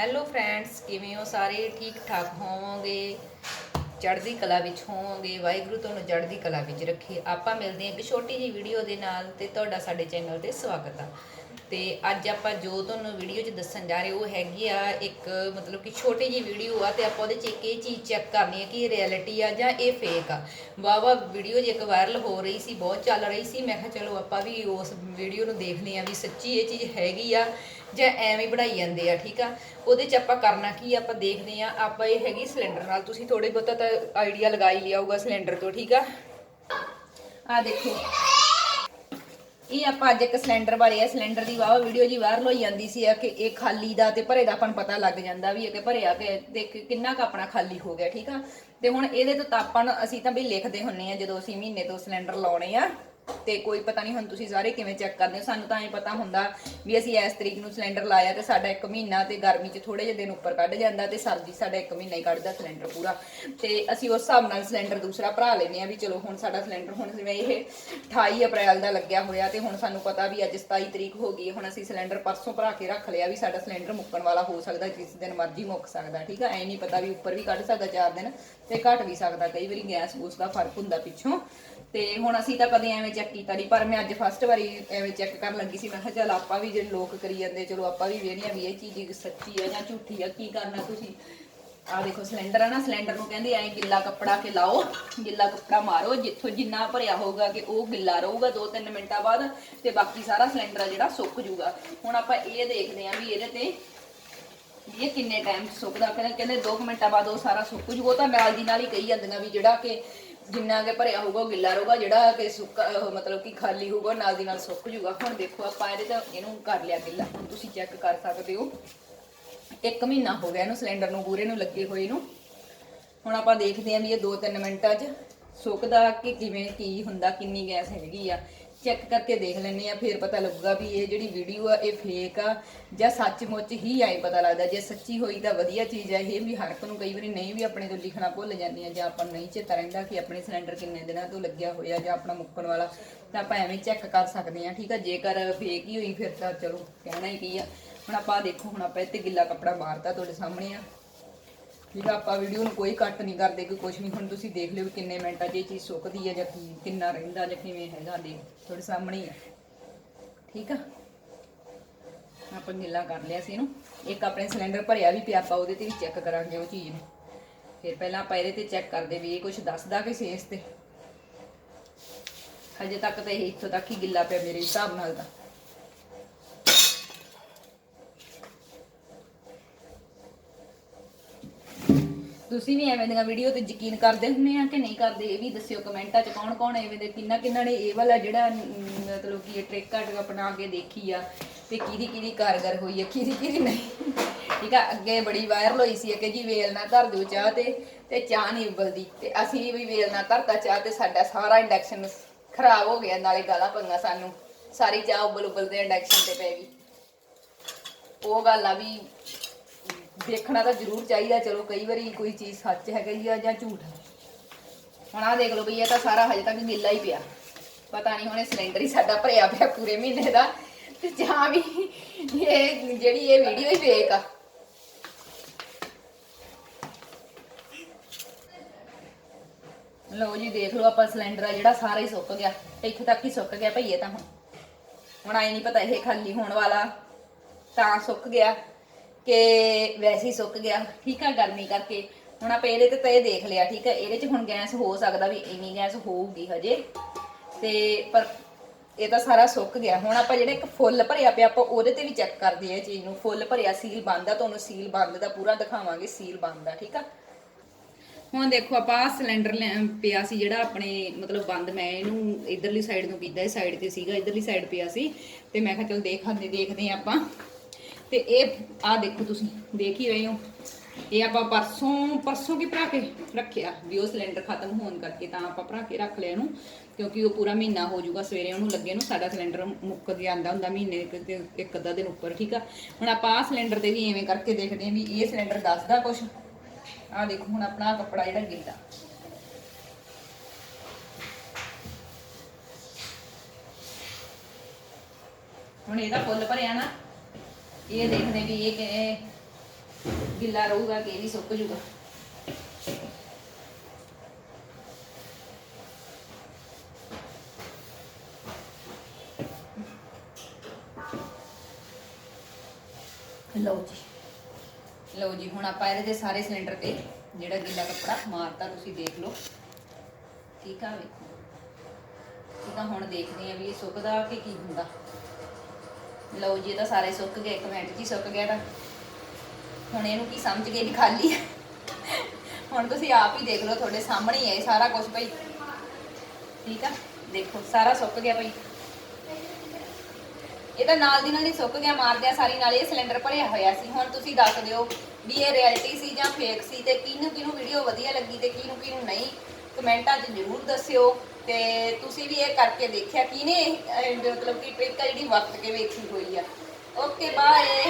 Hello friends ਕਿਵੇਂ ਹੋ ਸਾਰੇ? ਠੀਕ ਠਾਕ ਹੋਵੋਗੇ? ਚੜ੍ਹਦੀ ਕਲਾ ਵਿੱਚ ਹੋਵੋਗੇ? ਵਾਹਿਗੁਰੂ ਤੁਹਾਨੂੰ ਚੜ੍ਹਦੀ ਕਲਾ ਵਿੱਚ ਰੱਖੇ। ਆਪਾਂ ਮਿਲਦੇ ਹਾਂ ਇੱਕ ਛੋਟੀ ਜਿਹੀ ਵੀਡੀਓ ਦੇ ਨਾਲ ਤੇ ਤੁਹਾਡਾ ਸਾਡੇ ਚੈਨਲ ਤੇ ਸਵਾਗਤ ਆ। ਤੇ ਅੱਜ ਆਪਾਂ ਜੋ ਤੁਹਾਨੂੰ ਵੀਡੀਓ 'ਚ ਦੱਸਣ ਜਾ ਰਹੇ, ਉਹ ਹੈਗੀ ਆ ਇੱਕ ਮਤਲਬ ਕਿ ਛੋਟੀ ਜਿਹੀ ਵੀਡੀਓ ਆ ਤੇ ਆਪਾਂ ਉਹਦੇ 'ਚ ਇੱਕ ਇਹ ਚੀਜ਼ ਚੈੱਕ ਕਰਨੀ ਹੈ ਕਿ ਇਹ ਰਿਐਲਿਟੀ ਆ ਜਾਂ ਇਹ ਫੇਕ ਆ। ਵਾਵਾ ਵੀਡੀਓ 'ਚ ਇੱਕ ਵਾਇਰਲ ਹੋ ਰਹੀ ਸੀ, ਬਹੁਤ ਚੱਲ ਰਹੀ ਸੀ, ਮੈਂ ਕਿਹਾ ਚਲੋ ਆਪਾਂ ਵੀ ਉਸ ਵੀਡੀਓ ਨੂੰ ਦੇਖਦੇ ਆ ਵੀ ਸੱਚੀ ਇਹ ਚੀਜ਼ ਹੈਗੀ ਆ ਜਾਂ ਐਵੇਂ ਹੀ ਬਣਾਈ ਜਾਂਦੇ ਆ, ਠੀਕ ਆ? ਉਹਦੇ 'ਚ ਆਪਾਂ ਕਰਨਾ ਕੀ ਆਪਾਂ ਦੇਖਦੇ ਆ ਆਪਾਂ ਇਹ ਹੈਗੀ ਸਿਲੰਡਰ ਨਾਲ, ਤੁਸੀਂ ਥੋੜੇ ਬਹੁਤਾ ਤਾਂ ਆਈਡੀਆ ਲਗਾਈ ਹੀ ਲਿਆ ਹੋਊਗਾ ਸਿਲੰਡਰ ਤੋਂ, ਠੀਕ ਆ? ਆ ਦੇਖੋ। ਇਹ ਆਪਾਂ ਅੱਜ ਇੱਕ ਸਿਲੰਡਰ ਬਾਰੇ ਆ, ਸਿਲੰਡਰ ਦੀ ਵਾਵਾ ਵੀਡੀਓ ਜੀ ਵਾਇਰਲ ਹੋਈ ਜਾਂਦੀ ਸੀ ਆ ਕਿ ਇਹ ਖਾਲੀ ਦਾ ਤੇ ਭਰੇ ਦਾ ਆਪਾਂ ਨੂੰ ਪਤਾ ਲੱਗ ਜਾਂਦਾ ਵੀ ਇਹ ਕਿ ਭਰਿਆ ਕਿ ਤੇ ਕਿ- ਕਿੰਨਾ ਕੁ ਆਪਣਾ ਖਾਲੀ ਹੋ ਗਿਆ, ਠੀਕ ਆ? ਤੇ ਹੁਣ ਇਹਦੇ ਤੋਂ ਤਾਪਣ ਅਸੀਂ ਤਾਂ ਵੀ ਲਿਖਦੇ ਹੁੰਨੇ ਆ ਜਦੋਂ ਅਸੀਂ ਮਹੀਨੇ ਤੋਂ ਸਿਲੰਡਰ ਲਾਉਣੇ ਆ। ਤੇ ਕੋਈ ਪਤਾ ਨਹੀਂ ਹੁਣ ਤੁਸੀਂ ਸਾਰੇ ਕਿਵੇਂ ਚੈੱਕ ਕਰਦੇ ਹੋ? ਸਾਨੂੰ ਤਾਂ ਇਹ ਪਤਾ ਹੁੰਦਾ ਵੀ ਅਸੀਂ ਇਸ ਤਰੀਕ ਨੂੰ ਸਿਲੰਡਰ ਲਾਇਆ ਤੇ ਸਾਡਾ 1 ਮਹੀਨਾ ਤੇ ਗਰਮੀ 'ਚ ਥੋੜੇ ਜਿਹੇ ਦਿਨ ਉੱਪਰ ਕੱਢ ਜਾਂਦਾ ਤੇ ਸਰਦੀ ਸਾਡਾ 1 ਮਹੀਨਾ ਹੀ ਕੱਢਦਾ ਸਿਲੰਡਰ ਪੂਰਾ। ਤੇ ਅਸੀਂ ਉਸ ਹਿਸਾਬ ਨਾਲ ਸਿਲੰਡਰ ਦੂਸਰਾ ਭਰਾ ਲੈਨੇ ਆ ਵੀ ਚਲੋ ਹੁਣ ਸਾਡਾ ਸਿਲੰਡਰ ਹੁਣ ਜਿਵੇਂ ਇਹ 28 ਅਪ੍ਰੈਲ ਦਾ ਲੱਗਿਆ ਹੋਇਆ ਤੇ ਹੁਣ ਸਾਨੂੰ ਪਤਾ ਵੀ ਅੱਜ 27 ਤਰੀਕ ਹੋ ਗਈ, ਹੁਣ ਅਸੀਂ ਸਿਲੰਡਰ ਪਰਸੋਂ ਭਰਾ ਕੇ ਰੱਖ ਲਿਆ ਵੀ ਸਾਡਾ ਸਿਲੰਡਰ ਮੁੱਕਣ ਵਾਲਾ ਹੋ ਸਕਦਾ, ਜਿਸ ਦਿਨ ਮਰਜ਼ੀ ਮੁੱਕ ਸਕਦਾ, ਠੀਕ ਆ? ਐ ਨਹੀਂ ਪਤਾ ਵੀ ਉੱਪਰ ਵੀ ਕੱਢ ਸਕਦਾ 4 ਦਿਨ ਤੇ ਘਟ ਵੀ ਸਕਦਾ, ਕਈ ਵਾਰੀ ਗੈਸ ਗੂਸ ਦਾ ਫ਼ਰਕ ਹੁੰਦਾ ਪਿੱਛੋਂ। ਤੇ ਹੁਣ ਅਸੀਂ ਤਾਂ ਕਦੇ ਐਵੇਂ ਚੈੱਕ ਕੀਤਾ ਨਹੀਂ ਪਰ ਮੈਂ ਅੱਜ ਫਸਟ ਵਾਰੀ ਐਵੇਂ ਚੈੱਕ ਕਰਨ ਲੱਗੀ ਸੀ। ਮੈਂ ਕਿਹਾ ਚੱਲ ਆਪਾਂ ਵੀ ਜਿਹੜੇ ਲੋਕ ਕਰੀ ਜਾਂਦੇ, ਚਲੋ ਆਪਾਂ ਵੀ ਵੇਖਦੇ ਆ ਵੀ ਇਹ ਚੀਜ਼ ਸੱਚੀ ਆ ਜਾਂ ਝੂਠੀ ਆ, ਕੀ ਕਰਨਾ ਤੁਸੀਂ? ਆ ਦੇਖੋ, ਸਿਲੰਡਰ ਆ ਨਾ, ਸਿਲੰਡਰ ਨੂੰ ਕਹਿੰਦੇ ਐ, ਗਿੱਲਾ ਕੱਪੜਾ ਕੇ ਲਾਓ, ਗਿੱਲਾ ਕੱਪੜਾ ਮਾਰੋ, ਜਿੱਥੋਂ ਜਿੰਨਾ ਭਰਿਆ ਹੋਊਗਾ ਕਿ ਉਹ ਗਿੱਲਾ ਰਹੂਗਾ 2-3 ਮਿੰਟਾਂ ਬਾਅਦ, ਤੇ ਬਾਕੀ ਸਾਰਾ ਸਿਲੰਡਰ ਜਿਹੜਾ ਸੁੱਕ ਜੂਗਾ ਹੁਣ ਆਪਾਂ ਇਹ ਦੇਖਦੇ ਆਂ ਵੀ ਇਹਦੇ ਤੇ ਇਹ ਕਿੰਨੇ ਟਾਈਮ ਸੁੱਕਦਾ। ਕਹਿੰਦੇ ਕਹਿੰਦੇ 2 ਮਿੰਟਾਂ ਬਾਅਦ ਉਹ ਸਾਰਾ ਸੁੱਕ ਜੂਗਾ ਤਾਂ ਨਾਲ ਦੀ ਨਾਲ ਹੀ ਕਹੀ ਜਾਂਦੀਆਂ ਵੀ ਜਿਹੜਾ ਕਿ ਜਿੰਨਾ ਕਿ ਭਰਿਆ ਹੋਊਗਾ, ਉਹ ਗਿੱਲਾ ਰਹੂਗਾ, ਜਿਹੜਾ ਕਿ ਸੁੱਕਾ, ਉਹ ਮਤਲਬ ਕਿ ਖਾਲੀ ਹੋਊਗਾ ਨਾਲ ਦੀ ਨਾਲ ਸੁੱਕ ਜੂਗਾ ਹੁਣ ਦੇਖੋ, ਆਪਾਂ ਇਹਦੇ ਤਾਂ ਇਹਨੂੰ ਕਰ ਲਿਆ ਗਿੱਲਾ। ਹੁਣ ਤੁਸੀਂ ਚੈੱਕ ਕਰ ਸਕਦੇ ਹੋ। ਇੱਕ ਮਹੀਨਾ ਹੋ ਗਿਆ ਇਹਨੂੰ ਸਿਲੰਡਰ ਨੂੰ ਪੂਰੇ ਨੂੰ, ਲੱਗੇ ਹੋਏ ਨੂੰ। ਹੁਣ ਆਪਾਂ ਦੇਖਦੇ ਆਂ ਵੀ ਇਹ 2-3 ਮਿੰਟਾਂ 'ਚ ਸੁੱਕਦਾ ਕਿ ਕਿਵੇਂ, ਕੀ ਹੁੰਦਾ, ਕਿੰਨੀ ਗੈਸ ਹੈਗੀ ਆ। ਚੈੱਕ ਕਰਕੇ ਦੇਖ ਲੈਂਦੇ ਆ ਫਿਰ ਪਤਾ ਲੱਗੂਗਾ ਵੀ ਇਹ ਜਿਹੜੀ ਵੀਡੀਓ ਆ, ਇਹ ਫੇਕ ਆ ਜਾਂ ਸੱਚਮੁੱਚ ਹੀ ਆਈ ਪਤਾ ਲੱਗਦਾ। ਜੇ ਸੱਚੀ ਹੋਈ ਤਾਂ ਵਧੀਆ ਚੀਜ਼ ਆ ਇਹ ਵੀ ਹਰ ਇੱਕ ਨੂੰ ਕਈ ਵਾਰੀ ਨਹੀਂ ਵੀ ਆਪਣੇ ਤੋਂ ਲਿਖਣਾ ਭੁੱਲ ਜਾਂਦੀਆਂ ਜਾਂ ਆਪਾਂ ਨੂੰ ਨਹੀਂ ਚੇਤਾ ਰਹਿੰਦਾ ਕਿ ਆਪਣੇ ਸਿਲੰਡਰ ਕਿੰਨੇ ਦਿਨਾਂ ਤੋਂ ਲੱਗਿਆ ਹੋਇਆ ਜਾਂ ਆਪਣਾ ਮੁੱਕਣ ਵਾਲਾ, ਤਾਂ ਆਪਾਂ ਐਵੇਂ ਚੈੱਕ ਕਰ ਸਕਦੇ ਆ ਠੀਕ ਆ, ਜੇਕਰ ਫੇਕ ਹੀ ਹੋਈ ਫਿਰ ਤਾਂ ਚਲੋ, ਕਹਿਣਾ ਹੀ ਕੀ ਆ। ਹੁਣ ਆਪਾਂ ਦੇਖੋ, ਹੁਣ ਆਪਾਂ ਇੱਥੇ ਗਿੱਲਾ ਕੱਪੜਾ ਮਾਰਤਾ ਤੁਹਾਡੇ ਸਾਹਮਣੇ ਆ। ਠੀਕ ਆ, ਆਪਾਂ ਵੀਡੀਓ ਨੂੰ ਕੋਈ ਕੱਟ ਨਹੀਂ ਕਰਦੇ ਕਿ ਕੁਝ ਨਹੀਂ। ਹੁਣ ਤੁਸੀਂ ਦੇਖ ਲਿਓ ਕਿੰਨੇ ਮਿੰਟਾਂ 'ਚ ਇਹ ਚੀਜ਼ ਸੁੱਕਦੀ ਹੈ ਜਾਂ ਕੀ, ਕਿੰਨਾ ਰਹਿੰਦਾ ਜਾਂ ਕਿਵੇਂ ਹੈਗਾ ਦੇ ਤੁਹਾਡੇ ਸਾਹਮਣੇ ਹੀ ਆ। ਠੀਕ ਆ? ਆਪਾਂ ਗਿੱਲਾ ਕਰ ਲਿਆ ਸੀ ਇਹਨੂੰ। ਇੱਕ ਆਪਣੇ ਸਿਲੰਡਰ ਭਰਿਆ ਵੀ ਪਿਆ, ਆਪਾਂ ਉਹਦੇ ਤੇ ਵੀ ਚੈੱਕ ਕਰਾਂਗੇ ਉਹ ਚੀਜ਼ ਨੂੰ। ਫਿਰ ਪਹਿਲਾਂ ਆਪਾਂ ਇਹਦੇ ਤੇ ਚੈੱਕ ਕਰਦੇ ਵੀ ਇਹ ਕੁਝ ਦੱਸਦਾ ਕਿ ਸੇਸ ਤੇ। ਹਜੇ ਤੱਕ ਤਾਂ ਇਹ ਇੱਥੋਂ ਤੱਕ ਹੀ ਗਿੱਲਾ ਪਿਆ ਮੇਰੇ ਹਿਸਾਬ ਨਾਲ ਤਾਂ। ਤੁਸੀਂ ਵੀ ਐਵੇਂ ਦੀਆਂ ਵੀਡੀਓ ਤੇ ਯਕੀਨ ਕਰਦੇ ਹੁੰਦੇ ਆ ਕਿ ਨਹੀਂ ਕਰਦੇ? ਇਹ ਵੀ ਦੱਸਿਓ ਕਮੈਂਟਾਂ 'ਚ ਕੌਣ ਕੌਣ ਐਵੇਂ ਦੇ ਕਿੰਨਾ ਕਿੰਨਾ ਨੇ ਇਹ ਵਾਲਾ ਜਿਹੜਾ ਮਤਲਬ ਕਿ ਇਹ ਟ੍ਰਿਕ ਘਟ ਅਪਣਾ ਕੇ ਦੇਖੀ ਆ ਤੇ ਕਿਹਦੀ ਕਿਹਦੀ ਕਾਰਗਰ ਹੋਈ ਆ, ਕਿਹਦੀ ਕਿਹਦੀ ਨਹੀਂ। ਠੀਕ ਆ, ਅੱਗੇ ਬੜੀ ਵਾਇਰਲ ਹੋਈ ਸੀ ਕਿ ਜੀ, ਵੇਲ ਨਾ ਧਰ ਦਿਓ ਚਾਹ ਤੇ ਤੇ ਚਾਹ ਨਹੀਂ ਉਬਲਦੀ। ਤੇ ਅਸੀਂ ਵੀ ਵੇਲ ਨਾ ਧਰਤਾ ਚਾਹ ਤੇ ਸਾਡਾ ਸਾਰਾ ਇੰਡਕਸ਼ਨ ਖਰਾਬ ਹੋ ਗਿਆ, ਨਾਲੇ ਗਾਲਾਂ ਪੰਗਾ ਸਾਨੂੰ। ਸਾਰੀ ਚਾਹ ਉਬਲ ਉਬਲ ਤੇ ਇੰਡਕਸ਼ਨ ਤੇ ਪੈ ਗਈ। ਉਹ ਗੱਲ ਆ ਵੀ ਦੇਖਣਾ ਤਾਂ ਜ਼ਰੂਰ ਚਾਹੀਦਾ, ਚਲੋ ਕਈ ਵਾਰੀ ਕੋਈ ਚੀਜ਼ ਸੱਚ ਹੈਗੀ ਆ ਜਾਂ ਝੂਠ ਹੈ ਹੁਣ ਆ ਦੇਖ ਲਓ ਵੀ ਇਹ ਤਾਂ ਸਾਰਾ ਹਜੇ ਤੱਕ ਗਿੱਲਾ ਹੀ ਪਿਆ। ਪਤਾ ਨਹੀਂ ਹੁਣ ਇਹ ਸਿਲੰਡਰ ਹੀ ਸਾਡਾ ਭਰਿਆ ਪਿਆ ਪੂਰੇ ਮਹੀਨੇ ਦਾ। ਤੇ ਜਾਂ ਵੀ ਇਹ ਜਿਹੜੀ ਇਹ ਵੀਡੀਓ ਹੀ ਫੇਕ ਆ। ਲਓ ਜੀ, ਦੇਖ ਲਓ ਆਪਾਂ ਸਿਲੰਡਰ ਆ ਜਿਹੜਾ ਸਾਰਾ ਹੀ ਸੁੱਕ ਗਿਆ। ਇੱਥੇ ਤੱਕ ਹੀ ਸੁੱਕ ਗਿਆ ਭਈਏ ਤਾਂ ਹੁਣ। ਹੁਣ ਆਈ ਨਹੀਂ ਪਤਾ ਇਹ ਖਾਲੀ ਹੋਣ ਵਾਲਾ ਤਾਂ ਸੁੱਕ ਗਿਆ। ਕਿ ਵੈਸੇ ਹੀ ਸੁੱਕ ਗਿਆ, ਠੀਕ ਆ ਗਰਮੀ ਕਰਕੇ। ਹੁਣ ਆਪਾਂ ਇਹਦੇ ਤੇ ਤਾਂ ਦੇਖ ਲਿਆ, ਠੀਕ ਆ? ਇਹਦੇ 'ਚ ਹੁਣ ਗੈਸ ਹੋ ਸਕਦਾ ਵੀ ਇੰਨੀ ਗੈਸ ਹੋਊਗੀ ਹਜੇ। ਤੇ ਪਰ ਇਹ ਤਾਂ ਸਾਰਾ ਸੁੱਕ ਗਿਆ। ਹੁਣ ਆਪਾਂ ਜਿਹੜਾ ਇੱਕ ਫੁੱਲ ਭਰਿਆ ਪਿਆ, ਆਪਾਂ ਉਹਦੇ ਤੇ ਵੀ ਚੈੱਕ ਕਰਦੇ ਆ ਚੀਜ਼ ਨੂੰ। ਫੁੱਲ ਭਰਿਆ ਸੀਲ ਬੰਦ ਆ, ਤੁਹਾਨੂੰ ਸੀਲ ਬੰਦ ਦਾ ਪੂਰਾ ਦਿਖਾਵਾਂਗੇ ਸੀਲ ਬੰਦ ਆ, ਠੀਕ ਆ? ਹੁਣ ਦੇਖੋ, ਆਪਾਂ ਸਿਲੰਡਰ ਲੈ- ਪਿਆ ਸੀ ਜਿਹੜਾ ਆਪਣੇ, ਮਤਲਬ ਬੰਦ, ਮੈਂ ਇਹਨੂੰ ਇਧਰਲੀ ਸਾਈਡ ਨੂੰ ਕੀਤਾ, ਇਹ ਸਾਈਡ ਤੇ ਸੀਗਾ, ਇਧਰਲੀ ਸਾਈਡ ਪਿਆ ਸੀ। ਤੇ ਮੈਂ ਕਿਹਾ ਚਲ ਦੇਖਾਂਦੇ ਦੇਖਦੇ ਹਾਂ ਆਪਾਂ। ਤੇ ਇਹ ਆਹ ਦੇਖੋ ਤੁਸੀਂ, ਦੇਖ ਹੀ ਰਹੇ ਹੋ। ਇਹ ਆਪਾਂ ਪਰਸੋਂ ਪਰਸੋਂ ਕੀ ਭਰਾ ਕੇ ਰੱਖਿਆ? ਵੀ ਉਹ ਸਿਲੰਡਰ ਖਤਮ ਹੋਣ ਕਰਕੇ ਤਾਂ ਆਪਾਂ ਭਰਾ ਕੇ ਰੱਖ ਲਿਆ ਇਹਨੂੰ, ਕਿਉਂਕਿ ਉਹ ਪੂਰਾ ਮਹੀਨਾ ਹੋ ਜਾਊਗਾ, ਸਵੇਰੇ ਉਹਨੂੰ ਲੱਗੇ ਨੂੰ ਸਾਡਾ ਸਿਲੰਡਰ ਮੁੱਕ ਜਾਂਦਾ ਹੁੰਦਾ ਮਹੀਨੇ ਤੇ ਇੱਕ ਅੱਧਾ ਦਿਨ ਉੱਪਰ, ਠੀਕ ਆ? ਹੁਣ ਆਪਾਂ ਆਹ ਸਿਲੰਡਰ ਤੇ ਵੀ ਐਵੇਂ ਕਰਕੇ ਦੇਖਦੇ ਹਾਂ ਵੀ ਇਹ ਸਿਲੰਡਰ ਦੱਸਦਾ ਕੁਛ। ਆਹ ਦੇਖੋ, ਹੁਣ ਆਪਣਾ ਕੱਪੜਾ ਜਿਹੜਾ ਗਿੱਲਾ ਹੁਣ ਇਹਦਾ ਫੁੱਲ ਭਰਿਆ ਨਾ ਇਹ ਦੇਖਦੇ ਵੀ ਇਹ ਕਿ ਗਿੱਲਾ ਰਹੂਗਾ ਕਿ ਇਹ ਵੀ ਸੁੱਕ ਜੂਗਾ। ਲਓ ਜੀ। ਲਓ ਜੀ ਹੁਣ ਆਪਾਂ ਇਹਦੇ ਤੇ ਸਾਰੇ ਸਿਲੰਡਰ ਤੇ ਜਿਹੜਾ ਗਿੱਲਾ ਕੱਪੜਾ ਮਾਰਤਾ ਤੁਸੀਂ ਦੇਖ ਲਓ। ਠੀਕ ਆ ਵੇਖੋ। ਠੀਕ ਆ ਹੁਣ ਦੇਖਦੇ ਆ ਵੀ ਇਹ ਸੁੱਕਦਾ ਕਿ ਕੀ ਹੁੰਦਾ। ਲਓ ਜੀ, ਇਹ ਤਾਂ ਸਾਰੇ ਸੁੱਕ ਗਏ, ਇੱਕ ਮਿੰਟ 'ਚ ਸੁੱਕ ਗਿਆ ਤਾਂ। ਹੁਣ ਇਹਨੂੰ ਕੀ ਸਮਝ ਗਏ ਵੀ ਖਾਲੀ ਹੁਣ ਤੁਸੀਂ ਆਪ ਹੀ ਦੇਖ ਲਓ, ਤੁਹਾਡੇ ਸਾਹਮਣੇ ਹੀ ਹੈ ਸਾਰਾ ਕੁਝ ਭਾਈ ਠੀਕ ਆ? ਦੇਖੋ, ਸਾਰਾ ਸੁੱਕ ਗਿਆ ਭਾਈ ਇਹ ਤਾਂ ਨਾਲ ਦੀ ਨਾਲ ਹੀ ਸੁੱਕ ਗਿਆ, ਮਾਰਦਿਆ ਸਾਰੀ ਨਾਲ ਇਹ ਸਿਲੰਡਰ ਭਰਿਆ ਹੋਇਆ ਸੀ। ਹੁਣ ਤੁਸੀਂ ਦੱਸ ਦਿਓ ਵੀ ਇਹ ਰਿਐਲਿਟੀ ਸੀ ਜਾਂ ਫੇਕ ਸੀ ਤੇ ਕਿਹਨੂੰ ਕਿਹਨੂੰ ਵੀਡੀਓ ਵਧੀਆ ਲੱਗੀ ਤੇ ਕਿਹਨੂੰ ਕਿਹਨੂੰ ਨਹੀਂ? ਕਮੈਂਟਾਂ 'ਚ ਜ਼ਰੂਰ ਦੱਸਿਓ। ਤੇ ਤੁਸੀਂ ਵੀ ਇਹ ਕਰਕੇ ਦੇਖਿਆ ਕਿਹਨੇ ਇਹ, ਮਤਲਬ ਕਿ ਟ੍ਰਿਕ ਆ ਜਿਹੜੀ ਵਰਤ ਕੇ ਵੇਖੀ ਹੋਈ ਆ। Okay bye